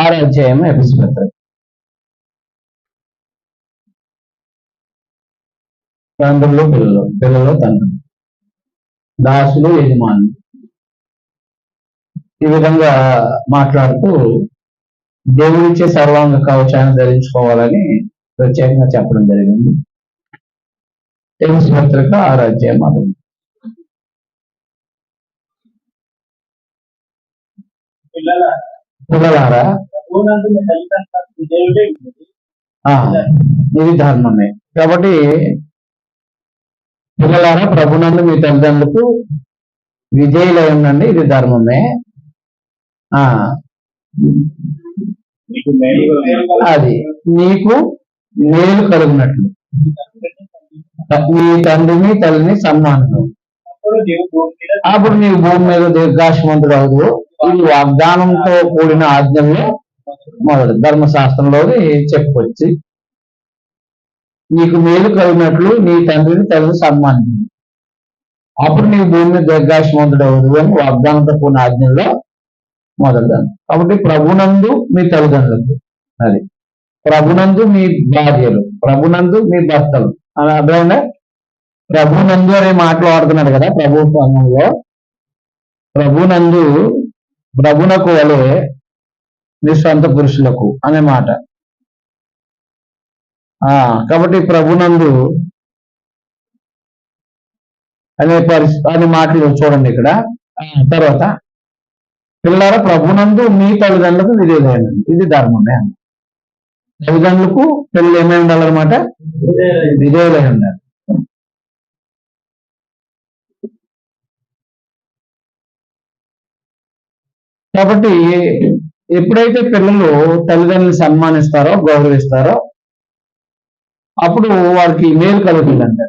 ఆరు అధ్యాయం ఎపిసి తండ్రులు పిల్లలు పిల్లలు తండ్రులు దాసులు యజమానులు. ఈ విధంగా మాట్లాడుతూ దేవుడిచ్చే సర్వాంగ కవచాన్ని ధరించుకోవాలని ప్రత్యేకంగా చెప్పడం జరిగింది. ఎపిసి పత్రిక ఆరు అధ్యాయం పిల్లల పిల్లలారా మీ ఇది ధర్మమే. కాబట్టి పిల్లలారా ప్రభునందు మీ తల్లిదండ్రులకు విధేయులై ఉండండి. ఇది ధర్మమే. అది నీకు మేలు కలుగునట్లు. నీ తండ్రిని తల్లిని సన్మానం అప్పుడు నీవు భూమి మీద దీర్ఘాశమంతుడు అవుదు ఇది వాగ్దానంతో కూడిన ఆజ్ఞల్ని మొదటి ధర్మశాస్త్రంలోని చెప్పుకొచ్చి నీకు మేలు కలిగినట్లు నీ తండ్రిని తల్లిని సన్మానించింది అప్పుడు నీ భూమిని మీద దీర్ఘాశమంతుడు అని వాగ్దానంతో కూడిన ఆజ్ఞల్లో మొదలుదాను కాబట్టి ప్రభునందు మీ తల్లిదండ్రులు అది ప్రభునందు మీ భార్యలు ప్రభునందు మీ భర్తలు. అని అర్థమైందా? ప్రభునందు అనే మాటలు వాడుతున్నాడు కదా ప్రభు సంఘంలో ప్రభునందు ప్రభునకు వలె నిస్వంత పురుషులకు అనే మాట. ఆ కాబట్టి ప్రభునందు అనే పరిస్థితి అనే మాటలు చూడండి ఇక్కడ. తర్వాత పిల్లల ప్రభునందు మీ తల్లిదండ్రులకు విధేయులైన ఇది ధర్మమే తల్లిదండ్రులకు పిల్లలు ఏమై ఉండాలన్నమాట? విధేయులై ఉండాలి. కాబట్టి ఎప్పుడైతే పిల్లలు తల్లిదండ్రులు సన్మానిస్తారో గౌరవిస్తారో అప్పుడు వారికి మేలు కలుగుతుందంట.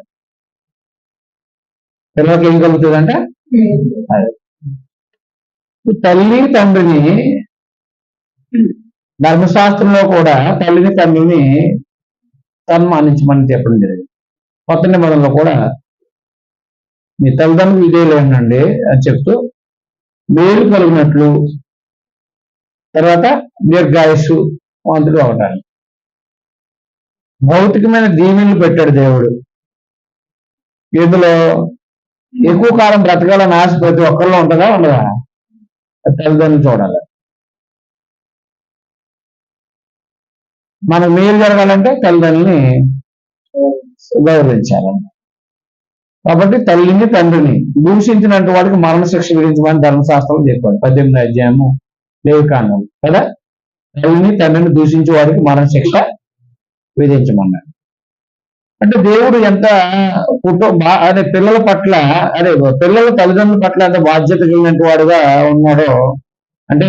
పిల్లలకి ఏం కలుగుతుందంట? తల్లి తండ్రిని ధర్మశాస్త్రంలో కూడా తల్లిని తండ్రిని సన్మానించమని చెప్పడం జరిగింది. కొత్త నిబంధనలో కూడా మీ తల్లిదండ్రులు విధేయులేనండి అని చెప్తూ మేలు కలిగినట్లు. తర్వాత నిర్గాయస్సు వంతుడు అవటాలు భౌతికమైన దీవెనలు పెట్టాడు దేవుడు. ఇందులో ఎక్కువ కాలం బ్రతకాలని ఆశ ప్రతి ఒక్కరిలో ఉంటుందా ఉండదా? తల్లిదండ్రులు చూడాలి. మనకు మేలు జరగాలంటే తల్లిదండ్రులని గౌరవించాలన్నమాట కాబట్టి తల్లిని తండ్రిని దూషించినట్టు వాడికి మరణశిక్ష విధించమని ధర్మశాస్త్రం చెప్పాడు పద్దెనిమిది అధ్యాయము లేవికాండం కదా? తల్లిని తండ్రిని దూషించే వాడికి మరణశిక్ష విధించమన్నాడు. అంటే దేవుడు ఎంత కుటుంబ అదే పిల్లల పట్ల అదే పిల్లల తల్లిదండ్రుల పట్ల ఎంత బాధ్యత కలిగినట్టు వాడుగా ఉన్నాడో అంటే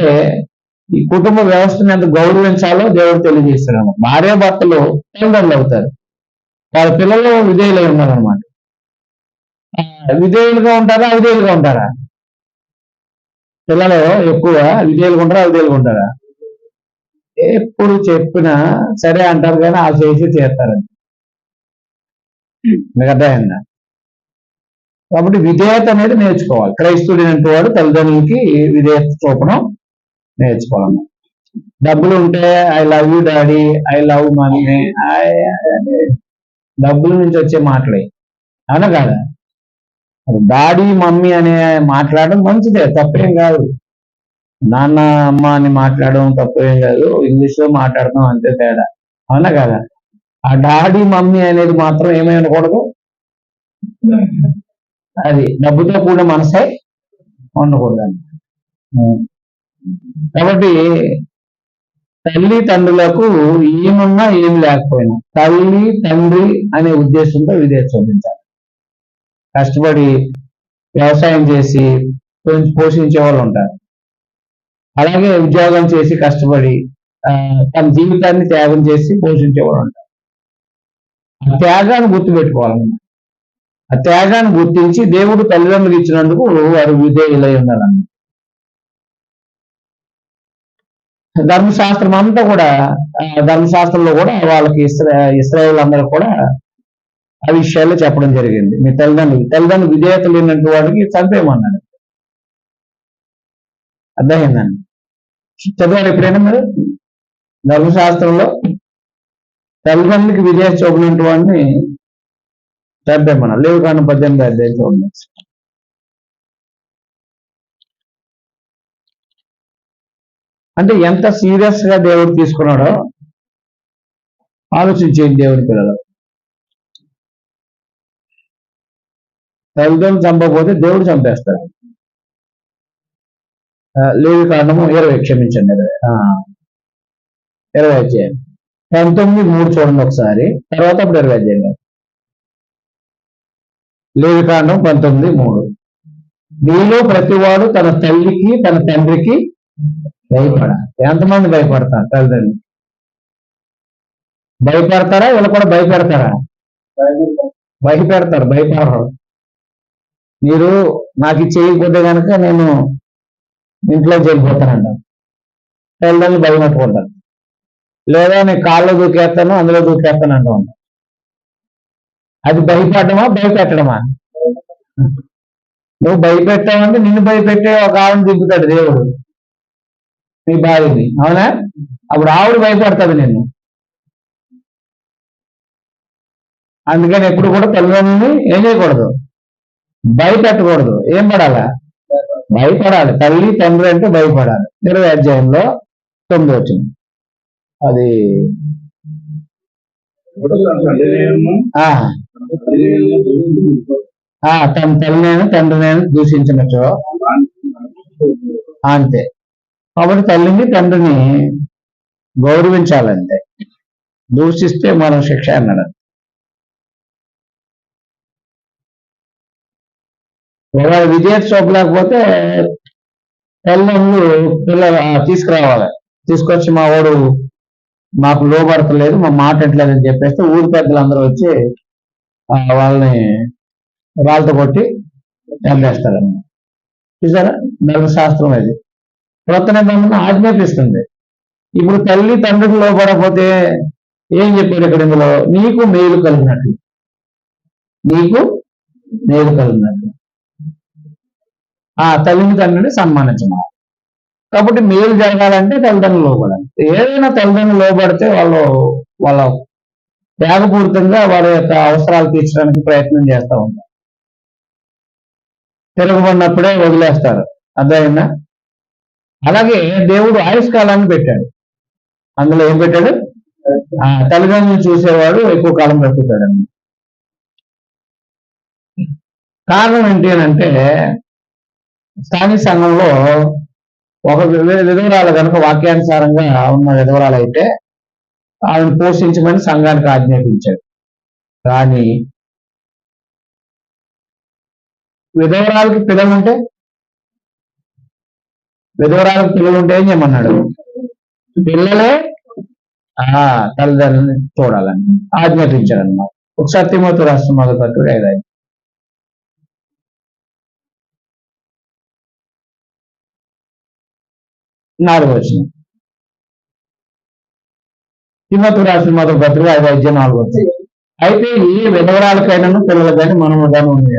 ఈ కుటుంబ వ్యవస్థను ఎంత గౌరవించాలో దేవుడు తెలియజేస్తున్నాడు. భార్యాభర్తలు తల్లిదండ్రులు అవుతారు. వాళ్ళ పిల్లలు విధేయులై ఉన్నారనమాట విధేయులుగా ఉంటారా అవిధేయులుగా ఉంటారా? పిల్లలు ఎక్కువ విధేయులుగా ఉంటారా అవిధేయులుగా ఉంటారా? ఎప్పుడు చెప్పినా సరే అంటారు కానీ ఆ చేసి చేస్తారండి మీకు అర్థమైందా? కాబట్టి విధేయత అనేది నేర్చుకోవాలి. క్రైస్తవుడైనటువంటి వాడు తల్లిదండ్రులకి విధేయత చూపడం నేర్చుకోవాలి. డబ్బులు ఉంటే I love you daddy I love mummy డబ్బుల నుంచి వచ్చే మాటలే. అవునా కాదా? డాడీ మమ్మీ అనే మాట్లాడడం మంచిదే తప్పేం కాదు. నాన్న అమ్మ అని మాట్లాడడం తప్పేం కాదు. ఇంగ్లీష్లో మాట్లాడడం అంతే తేడా. అవునా కదా? ఆ డాడీ మమ్మీ అనేది మాత్రం ఏమై ఉండకూడదు. అది డబ్బుతో కూడిన మనసే ఉండకూడదు కాబట్టి తల్లి తండ్రులకు ఏమున్నా ఏం లేకపోయినా తల్లి తండ్రి అనే ఉద్దేశంతో విధేయ చూపించాలి. కష్టపడి వ్యవసాయం చేసి కొంచెం పోషించే వాళ్ళు ఉంటారు. అలాగే ఉద్యోగం చేసి కష్టపడి తన జీవితాన్ని త్యాగం చేసి పోషించే వాళ్ళు ఉంటారు. ఆ త్యాగాన్ని గుర్తుపెట్టుకోవాలన్నమాట. ఆ త్యాగాన్ని గుర్తించి దేవుడు తల్లిదండ్రులు ఇచ్చినందుకు వారు విధేయులై ఉండాలన్నమాట. ధర్మశాస్త్రం అంతా కూడా ధర్మశాస్త్రంలో కూడా వాళ్ళకి ఇస్రా ఇస్రాయేల్ అందరూ కూడా ఆ విషయాల్లో చెప్పడం జరిగింది. మీ తల్లిదండ్రులు తల్లిదండ్రులు విధేయత లేనట్టు వాడికి చంపేయమన్నాడు అర్థమైందండి? చదివారు ఎప్పుడైనా మీరు? ధర్మశాస్త్రంలో తల్లిదండ్రులకి విజయ చూపినటువంటి వాడిని చంపాం లేవు కానీ పద్దెనిమిది అధ్యాయం చూడండి అంటే ఎంత సీరియస్గా దేవుడు తీసుకున్నాడో ఆలోచించేయండి దేవుడి పిల్లలు. తల్లిదండ్రులు చంపకపోతే దేవుడు చంపేస్తాడు. లేవి కాండము ఇరవై క్షమించండి. ఇరవై. ఇరవై అధ్యాయం. పంతొమ్మిది మూడు చూడండి ఒకసారి. తర్వాత అప్పుడు ఇరవై అధ్యాయం లేవి కాండం పంతొమ్మిది మూడు. మీలో ప్రతివాడు తన తల్లికి తన తండ్రికి భయపడాలి. ఎంతమంది భయపడతారు తల్లిదండ్రులు? భయపడతారా? వీళ్ళు కూడా భయపెడతారా? భయపెడతారు. భయపడరు. మీరు నాకు చేయకపోతే కనుక నేను ఇంట్లో వెళ్ళిపోతానంట తల్లిదండ్రులు భయం పట్టుకుంటారు లేదా నేను కాళ్ళు దూకేస్తాను అందులో దూకేస్తాను అంటూ అది భయపడమా భయపెట్టడమా? నువ్వు భయపెట్టావంటే నిన్ను భయపెట్టే ఒక ఆవిడ దింపుతాడు దేవుడు. నీ భార్యని అవునా? అప్పుడు ఆవిడ భయపడుతుంది నిన్ను. అందుకని ఎప్పుడు కూడా తల్లిదండ్రులని ఏం చేయకూడదు. భయపెట్టకూడదు. ఏం పడాలా? భయపడాలి. తల్లి తండ్రి అంటే భయపడాలి. ఇరవై అధ్యాయంలో తొమ్మిది వచ్చింది. అది ఆ తన తల్లినైనా తండ్రినైనా దూషించినట్టు. అంతే. కాబట్టి తల్లిని తండ్రిని గౌరవించాలంటే దూషిస్తే మనం శిక్ష అన్నాడు. ఒకవేళ విజయ చూపలేకపోతే తల్లిదండ్రులు పిల్లలు తీసుకురావాలి. తీసుకొచ్చి మా వాడు మాకు లోపడతలేదు మా మాట ఎట్లేదని చెప్పేస్తే ఊరి పెద్దలందరూ వచ్చి వాళ్ళని రాళ్ళతో కొట్టి చంపేస్తారన్నమాట. చూసారా? ధర్మశాస్త్రం అది. కొత్త నిబంధన ఆజ్ఞాపిస్తుంది? ఇప్పుడు తల్లి తండ్రికి లోపడకపోతే ఏం చెప్పారు ఇక్కడ ఇందులో? నీకు మేలు కలిగినట్లు. నీకు మేలు కలిగినట్లు. ఆ తల్లిని తండ్రిని కాబట్టి మేలు జరగాలంటే తల్లిదండ్రులు లోపడాలి ఏదైనా తల్లిదండ్రులు లోపడితే వాళ్ళు వాళ్ళ వేగపూరితంగా వారి యొక్క అవసరాలు తీర్చడానికి ప్రయత్నం చేస్తూ ఉంటారు. తిరగబడినప్పుడే వదిలేస్తారు. అర్థమైందా? అలాగే దేవుడు ఆయుష్కాలాన్ని పెట్టాడు. అందులో ఏం పెట్టాడు? ఆ తల్లిదండ్రులు చూసేవాడు ఎక్కువ కాలం బ్రతుకుతాడని. కారణం ఏంటి అని అంటే స్థానిక సంఘంలో ఒక విధవరాలు కనుక వాక్యానుసారంగా ఉన్న విధవరాలు అయితే ఆమెను పోషించమని సంఘానికి ఆజ్ఞాపించాడు. కానీ విధవరాలకి పిల్లలు ఉంటే విధవరాలకు పిల్లలు ఉంటే ఏం చేయమన్నాడు? పిల్లలే ఆ తల్లిదండ్రులని చూడాలని ఆజ్ఞాపించాడు అన్నమాట ఒకసారి తిమ్మతు రాష్ట్రం మొదలు పట్టుడు ఐదు ఐదు. నాలుగు వచ్చిన తిమ్మతు రాసిన మొదటి పత్రిక ఐదు ఐదు నాలుగు అయితే ఈ విధవరాలకైనా పిల్లలు కానీ మనము కానీ ఉంది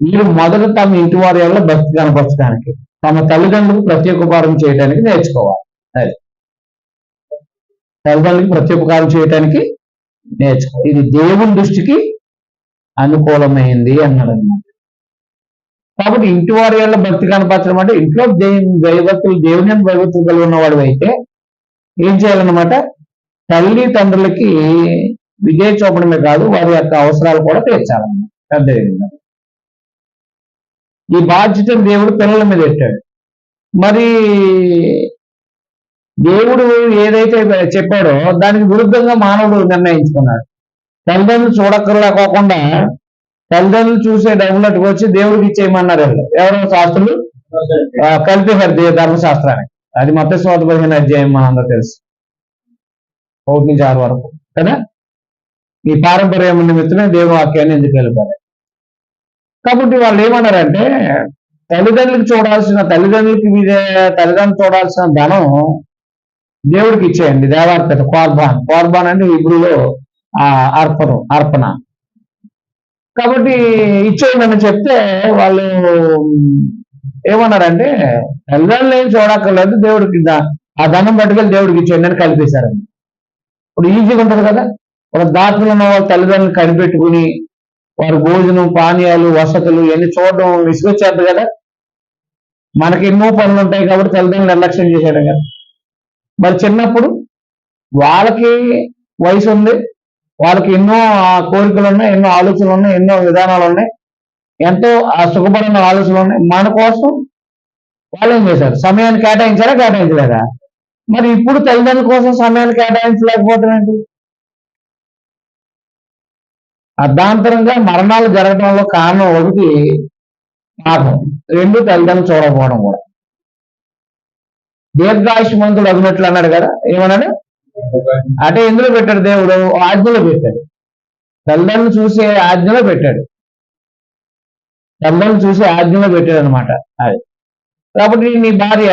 వీరు మొదట తమ ఇంటి వారి వల్ల భక్తి కనపరచడానికి తమ తల్లిదండ్రులకు ప్రత్యేకోపకారం చేయడానికి నేర్చుకోవాలి. అది తల్లిదండ్రులకు ప్రత్యేకోపకారం చేయడానికి నేర్చుకో ఇది దేవుని దృష్టికి అనుకూలమైంది అన్నాడు అన్నమాట కాబట్టి ఇంటి వారి వల్ల భక్తి కనపరచడం అంటే ఇంట్లో దేవుని దైవత్తులు దేవుని యందు కలిగి ఉన్న వాడు అయితే ఏం చేయాలన్నమాట? తల్లి తండ్రులకి విజయ చూపడమే కాదు వారి యొక్క అవసరాలు కూడా తీర్చాలన్నమాట. అర్థమైందా ఈ బాధ్యత దేవుడు పిల్లల మీద పెట్టాడు. మరి దేవుడు ఏదైతే చెప్పాడో దానికి విరుద్ధంగా మానవుడు నిర్ణయించుకున్నాడు. తల్లిదండ్రులు చూడక్కర్లేకోకుండా తల్లిదండ్రులు చూసే డబ్బులకు వచ్చి దేవుడికి ఇచ్చేయమన్నారు వీళ్ళు. ఎవరో? శాస్త్రులు? ఆ, కలిపేశారు ధర్మశాస్త్రానికి. అది మొత్తం స్వాత పదిహేను అధ్యాయం మనందరూ తెలుసు. ఒకటి నుంచి ఆరు వరకు. కదా? ఈ పారంపర్యం నిమిత్తమే దేవుని వాక్యాన్ని ఎందుకు వెళ్ళిపోయారు కాబట్టి వాళ్ళు ఏమన్నారంటే తల్లిదండ్రులకు చూడాల్సిన తల్లిదండ్రులకి మీదే తల్లిదండ్రులు చూడాల్సిన ధనం దేవుడికి ఇచ్చేయండి. దేవార్పత కోర్బాన్ కోర్బాన్ అంటే ఇబ్రులో ఆ అర్పణం అర్పణ. కాబట్టి ఇచ్చేయండి అని చెప్తే వాళ్ళు ఏమన్నారంటే తల్లిదండ్రులు ఏం చూడక్కర్లేదు దేవుడికి ఆ ధనం పట్టుకెళ్ళి దేవుడికి ఇచ్చేయండి అని కలిపేశారండి. ఇప్పుడు ఈజీగా ఉంటుంది కదా. ఒక దాతలు ఉన్న వాళ్ళ తల్లిదండ్రులు కనిపెట్టుకుని వారి భోజనం పానీయాలు వసతులు ఇవన్నీ చూడడం విసుగొచ్చేది కదా. మనకి ఎన్నో పనులు ఉంటాయి కాబట్టి తల్లిదండ్రులు నిర్లక్ష్యం చేశాడు కదా. మరి చిన్నప్పుడు వాళ్ళకి వయసు ఉంది వాళ్ళకి ఎన్నో కోరికలు ఉన్నాయి ఎన్నో ఆలోచనలు ఉన్నాయి ఎన్నో విధానాలు ఉన్నాయి ఎంతో ఆ సుఖపడిన ఆలోచనలు ఉన్నాయి మన కోసం వాళ్ళు ఏం చేశారు? సమయాన్ని కేటాయించారా కేటాయించలేదా? మరి ఇప్పుడు తల్లిదండ్రుల కోసం సమయాన్ని కేటాయించలేకపోతున్నాండి అర్ధాంతరంగా మరణాలు జరగడంలో కారణం ఒకటి పాపం. రెండు తల్లిదండ్రులు చూడకపోవడం కూడా. దీర్ఘాయుష్మంతుడు అగినట్లు అన్నాడు కదా ఏమన్నాడు? అంటే ఎందులో పెట్టాడు దేవుడు? ఆజ్ఞలో పెట్టాడు. తల్లిదండ్రులు చూసే ఆజ్ఞలో పెట్టాడు. తల్లిదండ్రులు చూసే ఆజ్ఞలో పెట్టాడు అనమాట అది. కాబట్టి నీ భార్య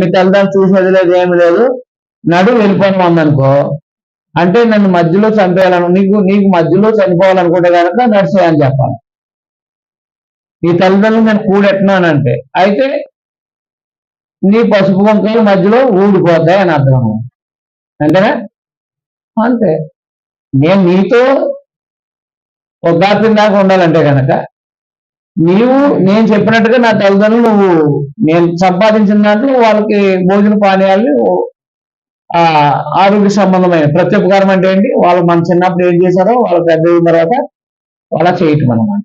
మీ తల్లిదండ్రులు చూసేది లేదు ఏమి లేదు. నడు వెళ్ళిపోవడం ఉందనుకో అంటే నన్ను మధ్యలో చంపేయాలను నీకు నీకు మధ్యలో చనిపోవాలనుకుంటే కనుక నడిచేయని చెప్పాలి. నీ తల్లిదండ్రులు నేను కూడెట్టినానంటే అయితే నీ పసుపు కుంకాలు మధ్యలో ఊడిపోతాయి అని అర్థం. అంతేనా? అంతే. నేను నీతో వృద్ధాప్యం దాకా ఉండాలంటే కనుక నీవు నేను చెప్పినట్టుగా నా తల్లిదండ్రులు నువ్వు నేను సంపాదించిన దాంట్లో వాళ్ళకి భోజన పానీయాలు ఆ ఆరోగ్య సంబంధమైన ప్రత్యుపకారం అంటే ఏంటి? వాళ్ళు మన చిన్నప్పుడు ఏం చేశారో వాళ్ళు పెద్ద అయిన తర్వాత అలా చేయటం అనమాట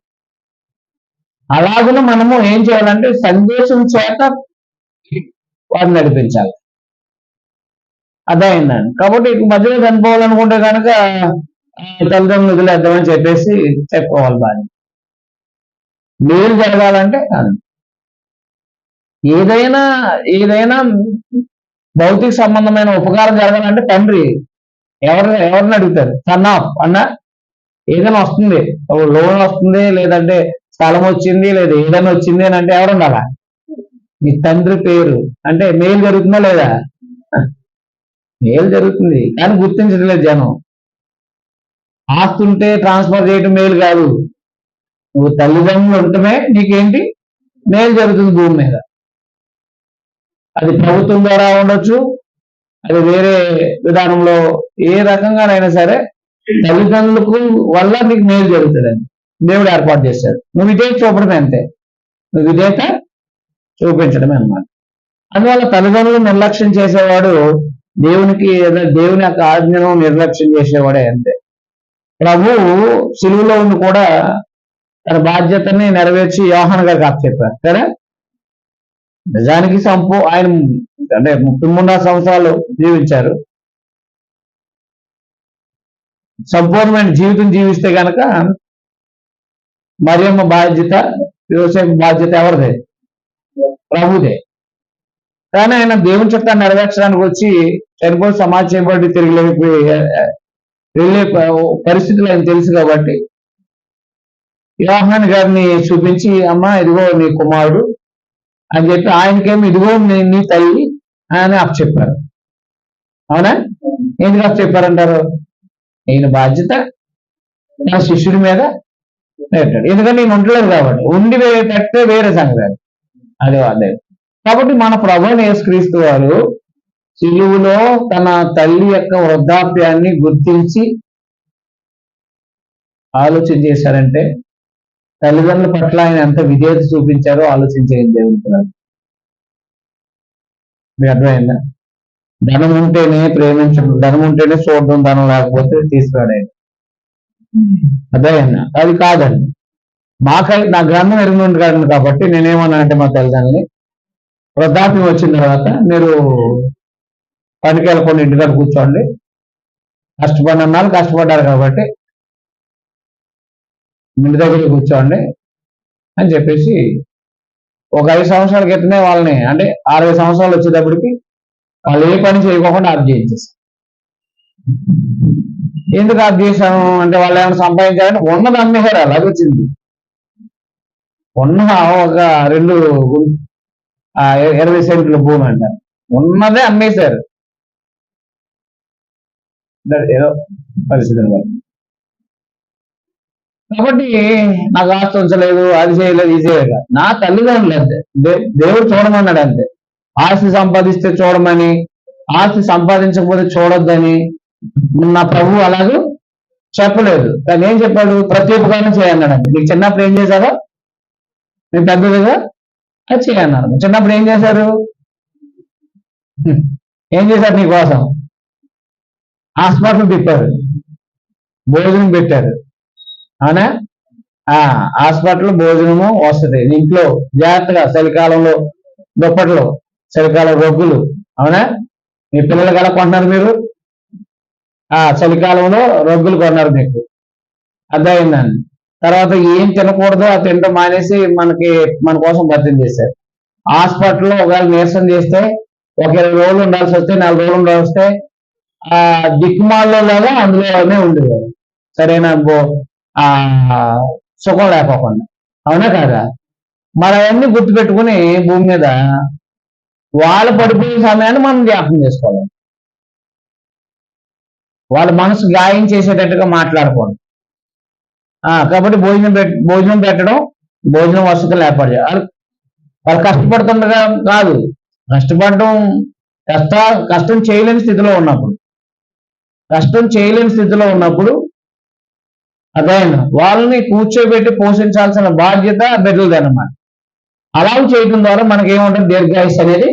అలాగున మనము ఏం చేయాలంటే సందేశం చేత వారిని నడిపించాలి. అదే కాబట్టి ఇక మధ్యలో చనిపోవాలనుకుంటే కనుక తల్లిదండ్రులు వదిలేద్దామని చెప్పేసి చెప్పుకోవాలి బాగా. మేలు జరగాలంటే ఏదైనా ఏదైనా భౌతిక సంబంధమైన ఉపకారం జరగాలంటే తండ్రి ఎవరు ఎవరిని అడుగుతారు? సన్ ఆఫ్ అన్న ఏదైనా వస్తుంది. ఒక లోన్ వస్తుంది లేదంటే స్థలం వచ్చింది లేదా ఏదైనా వచ్చింది అని అంటే ఎవరు ఉండాలా? మీ తండ్రి పేరు. అంటే మేలు జరుగుతుందా లేదా? మేలు జరుగుతుంది? కానీ గుర్తించడం లేదు జనం. ఆస్తుంటే ట్రాన్స్ఫర్ చేయడం మేలు కాదు. నువ్వు తల్లిదండ్రులు ఉండటమే నీకేంటి? మేలు జరుగుతుంది భూమి మీద. అది ప్రభుత్వం ద్వారా ఉండొచ్చు అది వేరే విధానంలో ఏ రకంగానైనా సరే తల్లిదండ్రులకు వల్ల నీకు మేలు జరుగుతుందండి. దేవుడు ఏర్పాటు చేశాడు. నువ్వు ఇదే చూపడమే అంతే. నువ్వు విధేయత చూపించడమే అన్నమాట. అందువల్ల తల్లిదండ్రులు నిర్లక్ష్యం చేసేవాడు దేవునికి ఏదో దేవుని యొక్క ఆజ్ఞను నిర్లక్ష్యం చేసేవాడే అంతే. ప్రభు సిలువులో ఉండి కూడా తన బాధ్యతని నెరవేర్చి యోహాన్ గారికి అప్పచెప్పారు సరే నిజానికి సంపూ ఆయన అంటే ముప్పై మూడున్నర సంవత్సరాలు జీవించారు. సంపూర్ణమైన జీవితం జీవిస్తే గనక మరియమ్మ బాధ్యత వ్యవసాయం బాధ్యత ఎవరిదే? ప్రభుదే. కానీ ఆయన దేవుని చట్టాన్ని నెరవేర్చడానికి వచ్చి చనిపోయి సమాజం బట్టి తిరిగి వెళ్ళే పరిస్థితులు ఆయన తెలుసు కాబట్టి. యోహాన్ గారిని చూపించి అమ్మ ఇదిగో నీ కుమారుడు అని చెప్పి ఆయనకేమి ఇదిగో నీ నీ తల్లి అని అప్పచెప్పారు అవునా? ఎందుకు అప్పచెప్పారంటారు ఈయన బాధ్యత నా శిష్యుడి మీద పెట్టాడు. ఎందుకంటే నేను ఉండలేదు కాబట్టి. ఉండి పెట్టే వేరే సంగతి అదే. అదే కాబట్టి మన ప్రభుని యేసుక్రీస్తు వారు సిలువులో తన తల్లి యొక్క వృద్ధాప్యాన్ని గుర్తించి ఆలోచన చేశారంటే తల్లిదండ్రుల పట్ల ఆయన ఎంత విధేయత చూపించారో ఆలోచించేది దేవుడు మీకు అర్థమైందా? ధనం ఉంటేనే ప్రేమించడం ధనం ఉంటేనే చూడడం ధనం లేకపోతే తీసుకురాడే అర్థమైందా? అది కాదండి. మాకై నా గ్రంథం ఎరుగుండు కాదండి కాబట్టి నేనేమన్నా అంటే మా తల్లిదండ్రులని వృద్ధాప్యం వచ్చిన తర్వాత మీరు పనికి వెళ్ళకుండా ఇంటికాడ కూర్చోండి. కష్టపడిన వాళ్ళు కష్టపడ్డారు కాబట్టి ఇంటి దగ్గర కూర్చోండి అని చెప్పేసి ఒక ఐదు సంవత్సరాల క్రితమే వాళ్ళని అంటే అరవై సంవత్సరాలు వచ్చేటప్పటికి వాళ్ళు ఏ పని చేయకోకుండా ఆఫ్ చేయించేసారు ఎందుకు ఆఫ్ చేశాము? అంటే వాళ్ళు ఏమైనా సంపాదించారంటే ఉన్నది అమ్మేశారు అలాగే వచ్చింది. ఉన్న ఒక రెండు ఇరవై సెంట్ల భూమి అంటారు. ఉన్నదే అమ్మేశారు. ఏదో పరిస్థితిని బట్టి కాబట్టి నాకు ఆస్తి ఉంచలేదు అది చేయలేదు ఇది చేయలేదు. నా తల్లిదండ్రులు అంతే దేవుడు చూడమన్నాడు అంతే. ఆస్తి సంపాదిస్తే చూడమని ఆస్తి సంపాదించకపోతే చూడొద్దని నా ప్రభు అలాగే చెప్పలేదు. కానీ ఏం చెప్పాడు? ప్రతి ఉపకారం చేయన్నాడు నీకు చిన్నప్పుడు ఏం చేశారో నేను పెద్దదిగా? అది చేయన్నారు చిన్నప్పుడు ఏం చేశారు? ఏం చేశారు నీ కోసం? హాస్పిటల్ తిప్పారు భోజనం పెట్టారు. అవునా? ఆ హాస్పిటల్ భోజనము వస్తుంది. ఇంట్లో జాగ్రత్తగా చలికాలంలో దుప్పట్లు చలికాలం రొగ్గులు అవునా? మీ పిల్లలు ఎలా కొంటున్నారు మీరు? ఆ చలికాలంలో రొగ్గులు కొన్నారు మీకు. అర్థమైందండి. తర్వాత ఏం తినకూడదు ఆ తినడం మానేసి మనకి మన కోసం భర్తీ చేశారు. హాస్పిటల్లో ఒకవేళ నీరసం చేస్తే ఒక ఇరవై రోజులు ఉండాల్సి వస్తే నాలుగు రోజులు ఉండాల్సి వస్తే ఆ దిక్కుమాల్లో లాగా అందులోనే ఉండేవారు. సరైన ఆ సుఖం లేకోకుండా. అవునా కాదా? మరి అవన్నీ గుర్తుపెట్టుకుని భూమి మీద వాళ్ళు పడిపోయే సమయాన్ని మనం జ్ఞాపకం చేసుకోవాలి. వాళ్ళ మనసు గాయం చేసేటట్టుగా మాట్లాడుకోండి. ఆ, కాబట్టి భోజనం పెట్ భోజనం పెట్టడం భోజనం వసతులు ఏర్పాటు చేయాలి వాళ్ళు- వాళ్ళు కష్టపడుతుండగా కాదు. కష్టపడడం కష్ట కష్టం చేయలేని స్థితిలో ఉన్నప్పుడు. కష్టం చేయలేని స్థితిలో ఉన్నప్పుడు అదైన? వాళ్ళని కూర్చోబెట్టి పోషించాల్సిన బాధ్యత బిడ్డలది అనమాట అలా చేయడం ద్వారా మనకి ఏముంటుంది దీర్ఘాయుస్ అనేది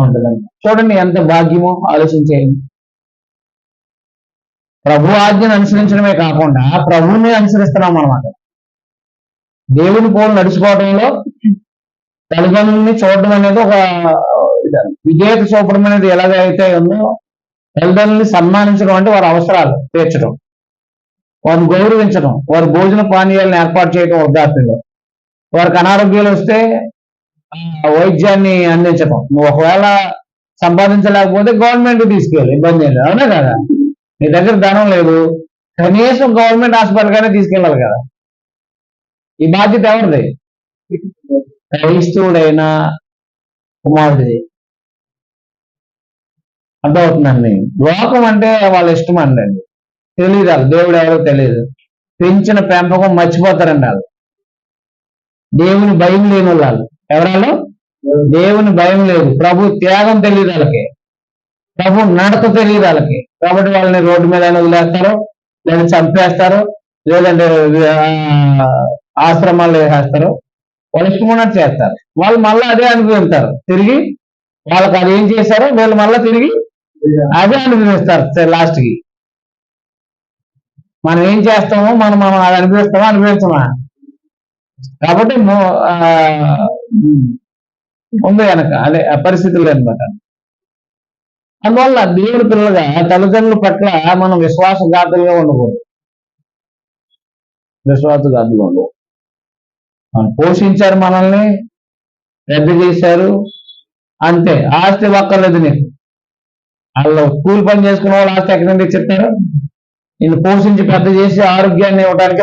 ఉంటుందండి చూడండి ఎంత భాగ్యమో ఆలోచించేయండి. ప్రభు ఆజ్ఞను అనుసరించడమే కాకుండా ప్రభువుని అనుసరిస్తున్నాం అనమాట దేవుని పోలు నడుచుకోవడంలో తల్లిదండ్రుల్ని చూడడం అనేది ఒక విజేత చూపడం అనేది ఎలాగైతే ఉందో తల్లిదండ్రుల్ని సన్మానించడం అంటే వారి అవసరాలు తీర్చడం వారిని గౌరవించడం వారి భోజన పానీయాలను ఏర్పాటు చేయడం వృద్ధాప్యంలో వారికి అనారోగ్యాలు వస్తే వైద్యాన్ని అందించడం నువ్వు ఒకవేళ సంపాదించలేకపోతే గవర్నమెంట్ తీసుకెళ్ళి ఇబ్బంది ఏం లేదు. అవునా కదా? నీ దగ్గర ధనం లేదు. కనీసం గవర్నమెంట్ హాస్పిటల్గానే తీసుకెళ్ళాలి కదా? ఈ బాధ్యత ఎవరిది? క్రైస్తవుడైన కుమారుడిది. అర్థమవుతుందండి? లోకం అంటే వాళ్ళ ఇష్టం అండి తెలియదు వాళ్ళు. దేవుడు ఎవరో తెలియదు పెంచిన పెంపకం మర్చిపోతారండి వాళ్ళు. దేవుని భయం లేని వాళ్ళు ఎవరాలు దేవుని భయం లేదు. ప్రభు త్యాగం తెలియదు వాళ్ళకి. ప్రభు నడక తెలియదు వాళ్ళకి. కాబట్టి వాళ్ళని రోడ్డు మీద వదిలేస్తారు లేదా చంపేస్తారు లేదంటే ఆ, ఆశ్రమాల్లో వేసేస్తారు. వాళ్ళు ఇష్టమున్నట్టు చేస్తారు. వాళ్ళు మళ్ళీ అదే అనుభవిస్తారు తిరిగి వాళ్ళకి అది ఏం చేశారో వీళ్ళు మళ్ళీ తిరిగి అదే అనుభవిస్తారు లాస్ట్కి. మనం ఏం చేస్తామో మనం మనం అది అనుభవిస్తామా అనుభవించమా? కాబట్టి ముందు వెనక అదే పరిస్థితులు అనమాట అందువల్ల దేవుడి పిల్లలుగా తల్లిదండ్రుల పట్ల మనం విశ్వాసఘాతులుగా ఉండకూడదు. విశ్వాసఘాతులుగా ఉండకూడదు. మనం పోషించారు మనల్ని పెద్ద చేశారు అంతే. ఆస్తి ఒక్కర్లేదు నీకు వాళ్ళు కూలి పని చేసుకున్న వాళ్ళు ఆస్తి ఎక్కడ నుండి చెప్తారు నిన్ను పోషించి పెద్ద చేసి ఆరోగ్యాన్ని ఇవ్వడానికి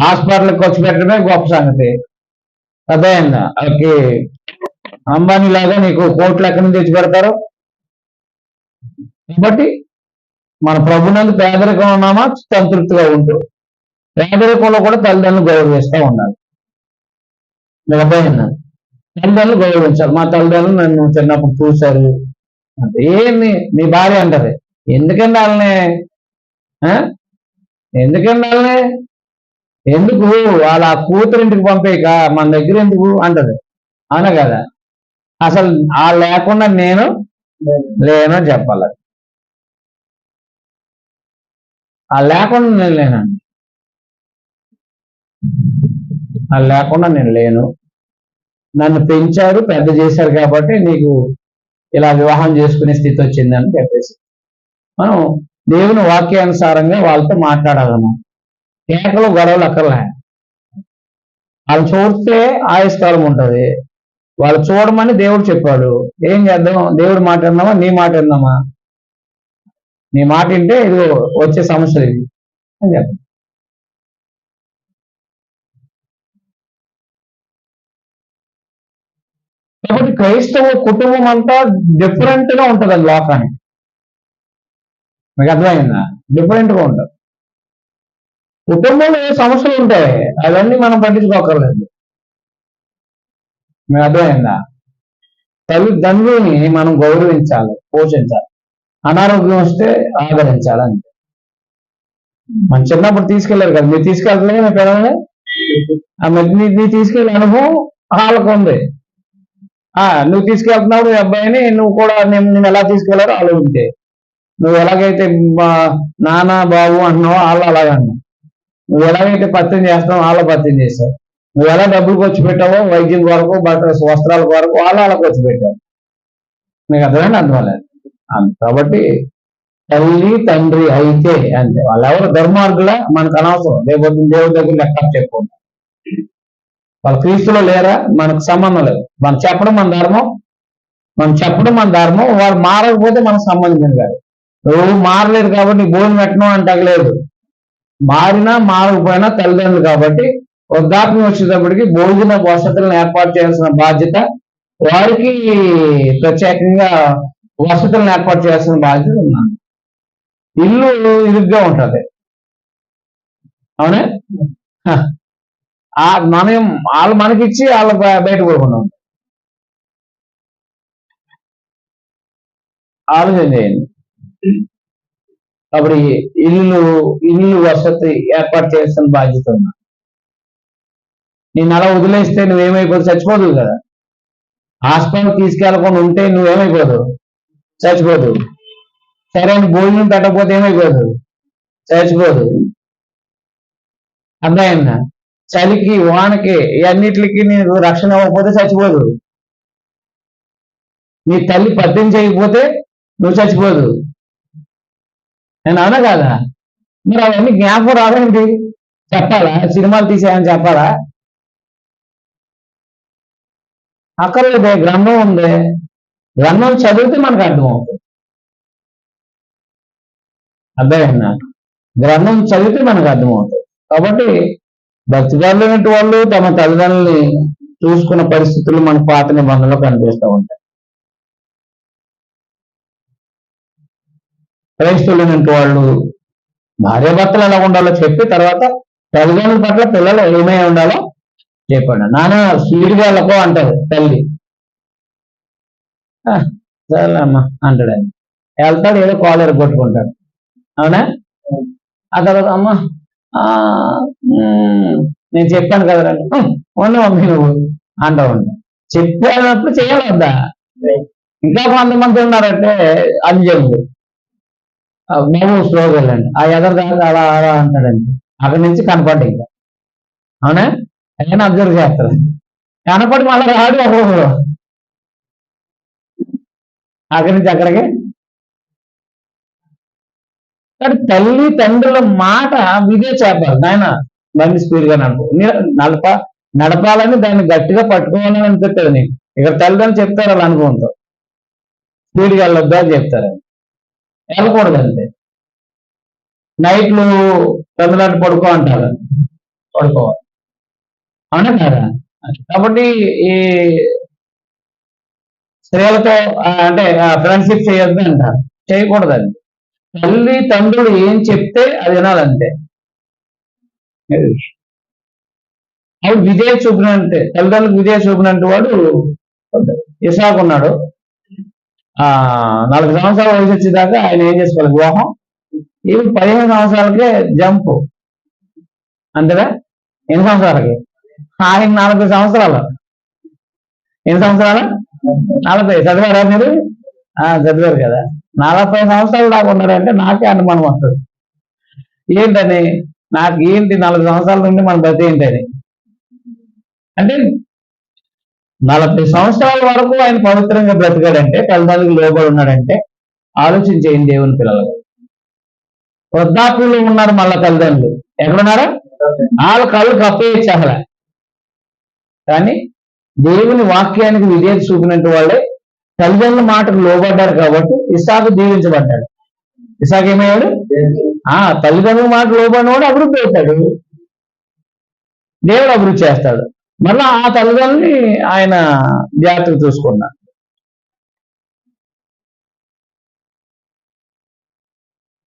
హాస్పిటల్ ఖర్చు పెట్టడమే గొప్ప సంగతి. అర్థమైందా? వాళ్ళకి అంబానీ లాగా నీకు కోట్లు ఎక్కడి నుంచి తెచ్చి పెడతారు? కాబట్టి మన ప్రభునందు పేదరికం ఉన్నామా? సంతృప్తిగా ఉంటూ. పేదరికంలో కూడా తల్లిదండ్రులు గౌరవిస్తూ ఉండాలి. మీకు అర్థమైందా? తల్లిదండ్రులు గౌరవించాలి. మా తల్లిదండ్రులు నన్ను చిన్నప్పుడు చూశారు. ఏమి మీ భార్య అంటది. ఎందుకండి వాళ్ళని ఆ? ఎందుకండి వాళ్ళని ఎందుకు? వాళ్ళ కూతురింటికి పంపేయక? మన దగ్గర ఎందుకు? అంటది. అవునా కదా? అసలు ఆ లేకుండా నేను లేనని చెప్పాలి. ఆ లేకుండా నేను లేనండి. ఆ లేకుండా నేను లేను. నన్ను పెంచారు పెద్ద చేశారు కాబట్టి నీకు ఇలా వివాహం చేసుకునే స్థితి వచ్చిందని చెప్పేసి. మనం దేవుని వాక్యానుసారంగా వాళ్ళతో మాట్లాడాలన్నమాట కేకలు గొడవలు అక్కర్లే. వాళ్ళు చూస్తే ఆయుష్కాలం ఉంటుంది. వాళ్ళు చూడమని దేవుడు చెప్పాడు. ఏం చేద్దాం? దేవుడు మాట నీ మాట విందామా నీ మాట వింటే ఇది వచ్చే సమస్యలు ఇవి. అని చెప్పాడు. కాబట్టి క్రైస్తవ కుటుంబం అంతా డిఫరెంట్గా ఉంటుంది లోకానికి. మీకు అర్థమైందా? డిఫరెంట్గా ఉంటుంది. కుటుంబంలో ఏ సమస్యలు ఉంటాయి అవన్నీ మనం పట్టించుకోకర్లేదు. మీకు అర్థమైందా? తల్లిదండ్రుల్ని మనం గౌరవించాలి పోషించాలి. అనారోగ్యం వస్తే ఆదరించాలి అంతే మన చిన్నప్పుడు తీసుకెళ్ళారు కదా మీరు తీసుకెళ్తలే మీ పిల్లల్ని? ఆ మరి నీ తీసుకెళ్ళే అనుభవం వాళ్ళకు ఉంది నువ్వు తీసుకెళ్తున్నావు అబ్బాయిని నువ్వు కూడా నేను నేను ఎలా తీసుకెళ్ళారో ఆలోచించే. నువ్వు ఎలాగైతే నాన్న బాబు అంటున్నావో వాళ్ళు అలాగే అన్నావు నువ్వు ఎలాగైతే పత్యం చేస్తున్నావు వాళ్ళు పత్యం చేశావు నువ్వు ఎలా డబ్బులు ఖర్చు పెట్టావో వైద్యం కొరకు బట్టల వస్త్రాల కొరకు వాళ్ళు అలా ఖర్చు పెట్టావు నీకు అర్థమైంది అర్థమలేదు కాబట్టి తల్లి తండ్రి అయితే అంతే వాళ్ళు ఎవరు ధర్మార్గుల మనకు అనవసరం. లేకపోతే దేవుడి దగ్గర లెక్క చెప్పుకుంటాం వాళ్ళు క్రీస్తులో లేరా? మనకు సంబంధం లేదు. మనం చెప్పడం మన ధర్మం. మనం చెప్పడం మన ధర్మం. వాళ్ళు మారకపోతే మనకు సంబంధించింది కాదు. నువ్వు మారలేదు కాబట్టి నీ భోజనం పెట్టడం అంటలేదు మారినా మారకపోయినా తల్లిదండ్రులు కాబట్టి వృద్ధాప్యం వచ్చేటప్పటికి భోజన వసతులను ఏర్పాటు చేయాల్సిన బాధ్యత వారికి ప్రత్యేకంగా వసతులను ఏర్పాటు చేయాల్సిన బాధ్యత ఉన్నాను ఇల్లు ఇరుగ్గా ఉంటుంది. అవునా? ఆ మనం వాళ్ళు మనకిచ్చి వాళ్ళు బయట పడుకున్నాం ఆలోచన చేయండి. కాబట్టి ఇల్లు ఇల్లు వసతి ఏర్పాటు చేయాల్సిన బాధ్యత ఉన్నా నేను అలా వదిలేస్తే నువ్వేమైపోదు? చచ్చిపోదు కదా. హాస్పిటల్ తీసుకెళ్ళకుండా ఉంటే నువ్వేమైపోదు? చచ్చిపోదు. సరైన భోజనం పెట్టకపోతే ఏమైపోదు? చచ్చిపోదు. అర్థమైందా? చలికి వానకి ఇవన్నిటికి నీకు రక్షణ ఇవ్వకపోతే చచ్చిపోదు. నీ తల్లి పద్యం చేయకపోతే నువ్వు చచ్చిపోదు. నేను అవునా కాదా? మీరు అవన్నీ జ్ఞాపకం రావేంటి? చెప్పాలా? సినిమాలు తీసేయని చెప్పాలా? అక్కర్లేదే గ్రంథం ఉంది. గ్రంథం చదివితే మనకు అర్థం అవుతుంది అర్థమైందా గ్రంథం చదివితే మనకు అర్థమవుతుంది. కాబట్టి భక్తిదారులైనటువంటి వాళ్ళు తమ తల్లిదండ్రుల్ని చూసుకున్న పరిస్థితులు మన పాత నిబంధనలో కనిపిస్తూ ఉంటాయి. క్రైస్తవులైనటువంటి వాళ్ళు భార్యాభర్తలు ఎలా ఉండాలో చెప్పి తర్వాత తల్లిదండ్రుల పట్ల పిల్లలు ఏమై ఉండాలో చెప్పండి. నాన్న స్పీడ్గా వెళ్ళకో అంటారు తల్లి. సరే అమ్మా అంటాడు ఆయన. వెళ్తాడు ఏదో కాలర్ కొట్టుకుంటాడు. అవునా? ఆ తర్వాత అమ్మ ఆ, నేను చెప్పాను కదా ఉన్న మమ్మీ నువ్వు. అంటా చెప్పేటప్పుడు చేయాలి ఇంకా కొంతమంది ఉన్నారంటే అంజలు మేము స్లోగా వెళ్ళండి. ఆ ఎదరు దాకా అలా అలా అంటాడండి. అక్కడి నుంచి కనపడి ఇంకా. అవునా? అయినా అబ్జర్వ్ చేస్తారు. కనపడి మళ్ళీ రాడు ఒకరు అక్కడి నుంచి అక్కడికి? కానీ తల్లి తండ్రుల మాట విదే చెప్పాలి నాయన బండి స్పీడ్గా నడుపు నడప నడపాలని దాన్ని గట్టిగా పట్టుకోవాలని అనిపిస్తుంది నీకు. ఇక్కడ తల్లిదండ్రులు చెప్తారు అలా అనుభవంతో. స్పీడ్ వెళ్ళొద్దు అని చెప్తారు. వెళ్ళకూడదు అంతే. నైట్లు తొందరలాంటి పడుకో అంటారు. పడుకోవాలి. అవునా కదా? కాబట్టి ఈ స్త్రీలతో ఆ, అంటే ఫ్రెండ్షిప్ చేయొద్దు అంటారు. చేయకూడదండి తల్లి తండ్రులు ఏం చెప్తే అది వినాలంతే. అవి విజయ చూపినంటే తల్లిదండ్రులకు విజయ చూపినంటే వాడు ఇసాకు ఉన్నాడు. ఆ నాలుగు సంవత్సరాల వయసు వచ్చేదాకా ఆయన ఏం చేసుకోవాలి? వివాహం? ఇది పదిహేను సంవత్సరాలకే జంప్ అంతేనా? ఎన్ని సంవత్సరాలకి? ఆయన నలభై సంవత్సరాలు. ఎన్ని సంవత్సరాలు? నలభై. చదివారా మీరు? ఆ, చదివారు కదా. నలభై సంవత్సరాలు దాకా ఉన్నారంటే నాకే అనుమానం వస్తుంది. ఏంటని? నాకు ఏంటి నలభై సంవత్సరాల నుండి మన బతి ఏంటని అంటే నలభై సంవత్సరాల వరకు ఆయన పవిత్రంగా బ్రతికాడంటే తల్లిదండ్రులకు లోబడి ఉన్నాడంటే ఆలోచించేయండి దేవుని పిల్లలు. వృద్ధాప్యంలో ఉన్నారు మళ్ళా తల్లిదండ్రులు ఎక్కడున్నారా? వాళ్ళ కళ్ళు కప్పేయచ్చు అసలు కానీ దేవుని వాక్యానికి విధేయత చూపినట్టు వాళ్ళే తల్లిదండ్రుల మాటకు లోబడ్డారు కాబట్టి ఇసాకు దీవించబడ్డాడు. ఇసాకు ఏమయ్యాడు? ఆ తల్లిదండ్రుల మాట కూడా అభివృద్ధి అవుతాడు దేవుడు అభివృద్ధి చేస్తాడు. మళ్ళా ఆ తల్లిదండ్రుల్ని ఆయన జాగ్రత్తగా చూసుకున్నాడు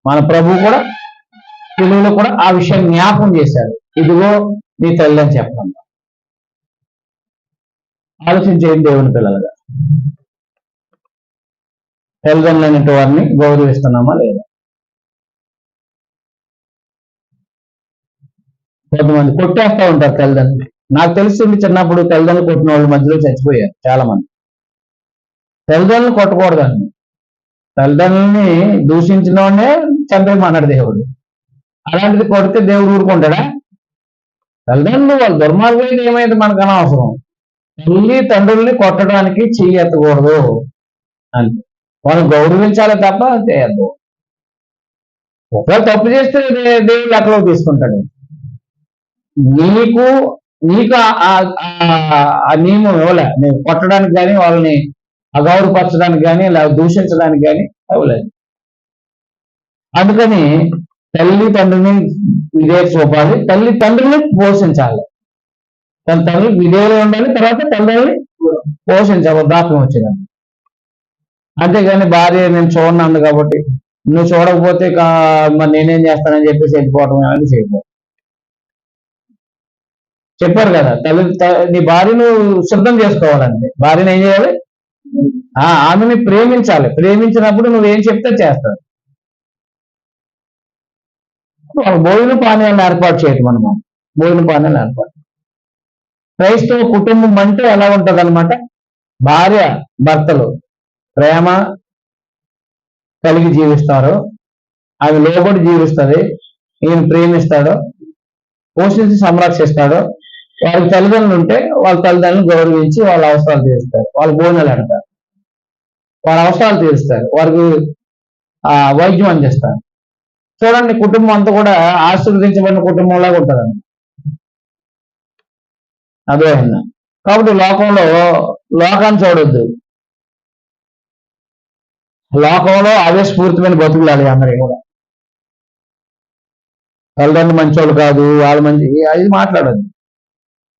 మన ప్రభు కూడా తెలుగులో కూడా ఆ విషయం జ్ఞాపం చేశాడు ఇదిగో నీ తల్లి అని ఆలోచించేది ఆలోచించేయండి దేవుని పిల్లలుగా. తల్లిదండ్రులైనటువంటి వారిని గౌరవిస్తున్నామా లేదా? కొంతమంది కొట్టేస్తా ఉంటారు తల్లిదండ్రులు నాకు తెలిసింది చిన్నప్పుడు తల్లిదండ్రులు కొట్టిన వాళ్ళు మధ్యలో చచ్చిపోయారు చాలా మంది తల్లిదండ్రులు కొట్టకూడదండి తల్లిదండ్రులని దూషించిన వాడే చంపేమన్నాడు దేవుడు. అలాంటిది కొడితే దేవుడు ఊరుకుంటాడా? తల్లిదండ్రులు వాళ్ళు దుర్మార్గులు ఏమైతే మనకు అనవసరం. తల్లి తండ్రుల్ని కొట్టడానికి చెయ్యి ఎత్తకూడదు అంతే మనం గౌరవించాలి తప్ప చేయద్దు ఒకవేళ తప్పు చేస్తే దేవుళ్ళు దేవుడు అక్కడ తీసుకుంటాడు. నీకు నీకు ఆ- ఆ- నియమం ఇవ్వలే. నువ్వు కొట్టడానికి కానీ వాళ్ళని అగౌరవపరచడానికి కానీ లేదా దూషించడానికి కానీ ఇవ్వలేదు. అందుకని తల్లి తండ్రిని విధేయ చూపాలి. తల్లి తండ్రిని పోషించాలి. తన తండ్రి విధేయులు ఉండాలి తర్వాత తల్లిని పోషించాలి. వృద్ధాప్యం వచ్చిందని అంతేగాని భార్య నేను చూడన్నాను కాబట్టి నువ్వు చూడకపోతే మరి నేనేం చేస్తానని చెప్పేసి వెళ్ళిపోవటం అనేది చేయకూడదు. చెప్పారు కదా తల్లి నీ భార్యను సిద్ధం చేసుకోవాలండి భార్యను ఏం చేయాలి? ఆ ఆమెని ప్రేమించాలి. ప్రేమించినప్పుడు నువ్వేం చెప్తే చేస్తావు? వాళ్ళ భోజన పానీయాలను ఏర్పాటు చేయటం అనమాట భోజన పానీయాలను ఏర్పాటు. క్రైస్తవ కుటుంబం అంటే ఎలా ఉంటది అనమాట భార్య భర్తలు ప్రేమ కలిగి జీవిస్తారు ఆమె లోబడి జీవిస్తుంది ఈయన ప్రేమిస్తాడు పోషించి సంరక్షిస్తాడు వాళ్ళ తల్లిదండ్రులు ఉంటే వాళ్ళ తల్లిదండ్రులు గౌరవించి వాళ్ళ అవసరాలు తీరుస్తారు. వాళ్ళ భోజనాలు అంటారు. వాళ్ళ అవసరాలు తీరుస్తారు. వారికి ఆ వైద్యం అందిస్తారు. చూడండి కుటుంబం అంతా కూడా ఆశీర్వదించబడిన కుటుంబంలాగా ఉంటుందండి. అదే అన్న కాబట్టి లోకంలో లోకాన్ని చూడొద్దు. లోకంలో అదే స్ఫూర్తిమైన బతుకులాలి అందరికీ కూడా. తల్లిదండ్రులు మంచోళ్ళు కాదు వాళ్ళు మంచి అది మాట్లాడద్దు.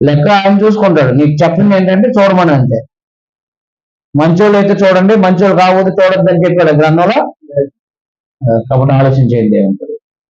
లెక్క ఆయన చూసుకుంటాడు. నీకు చెప్పింది ఏంటంటే చూడమని అంతే. మంచోళ్ళు అయితే చూడండి మంచోళ్ళు కాకపోతే చూడొద్దు అని చెప్పాడు గ్రంథంలో. కాబట్టి ఆలోచించేది ఏముంటుంది